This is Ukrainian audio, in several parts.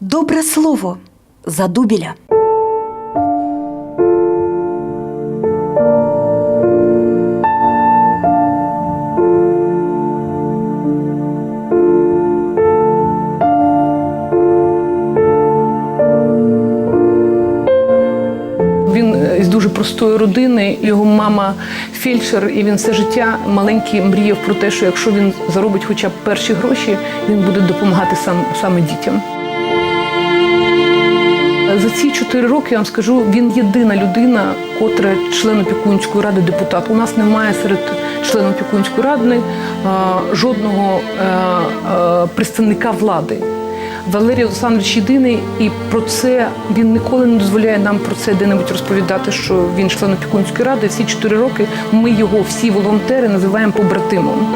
Добре слово за дубіля. Він е, з дуже простої родини. Його мама фельдшер, і він все життя маленький мріяв про те, що якщо він заробить хоча б перші гроші, він буде допомагати сам саме дітям. За ці чотири роки я вам скажу, він єдина людина, котра член опікунської ради депутат. У нас немає серед членів опікунської ради жодного е, е, представника влади. Валерій Олександрович єдиний, і про це він ніколи не дозволяє нам про це де-небудь розповідати, що він член опікунської ради. Всі чотири роки ми його, всі волонтери, називаємо побратимом.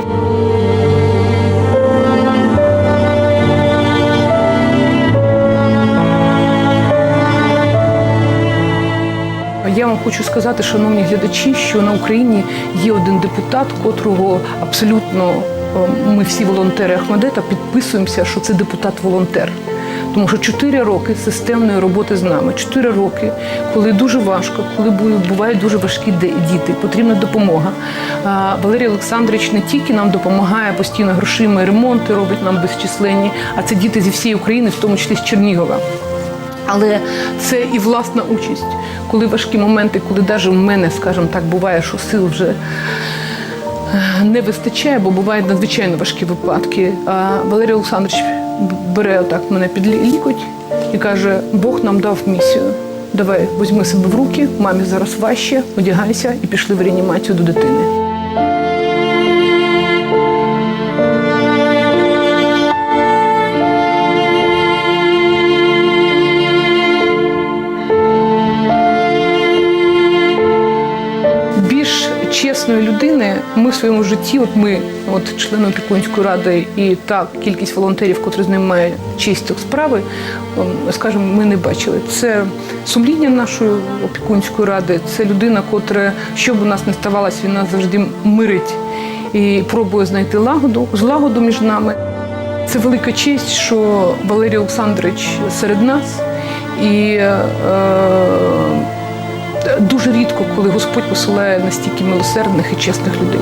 Я вам хочу сказати, шановні глядачі, що на Україні є один депутат, котрого абсолютно е, ми всі волонтери Ахмадета підписуємося, що це депутат-волонтер. Тому що чотири роки системної роботи з нами, чотири роки, коли дуже важко, коли бувають дуже важкі діти, потрібна допомога. Валерій Олександрович не тільки нам допомагає постійно грошима ремонти робить нам безчисленні, а це діти зі всієї України, в тому числі з Чернігова. Але це і власна участь, коли важкі моменти, коли навіть в мене, скажімо так, буває, що сил вже е, не вистачає, бо бувають надзвичайно важкі випадки. А Валерій Олександрович бере отак мене під лікоть і каже: Бог нам дав місію. Давай візьми себе в руки, мамі зараз важче, одягайся і пішли в реанімацію до дитини. Чесної людини ми в своєму житті, от ми, от члени опікунської ради, і та кількість волонтерів, котрі з ним мають честь справи, ем, скажімо, ми не бачили. Це сумління нашої опікунської ради, це людина, котра, що б у нас не ставалося, він нас завжди мирить і пробує знайти лагоду, злагоду між нами. Це велика честь, що Валерій Олександрович серед нас. І е, дуже рідко, коли Господь посилає настільки милосердних і чесних людей.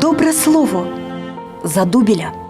Добре слово за дубіля.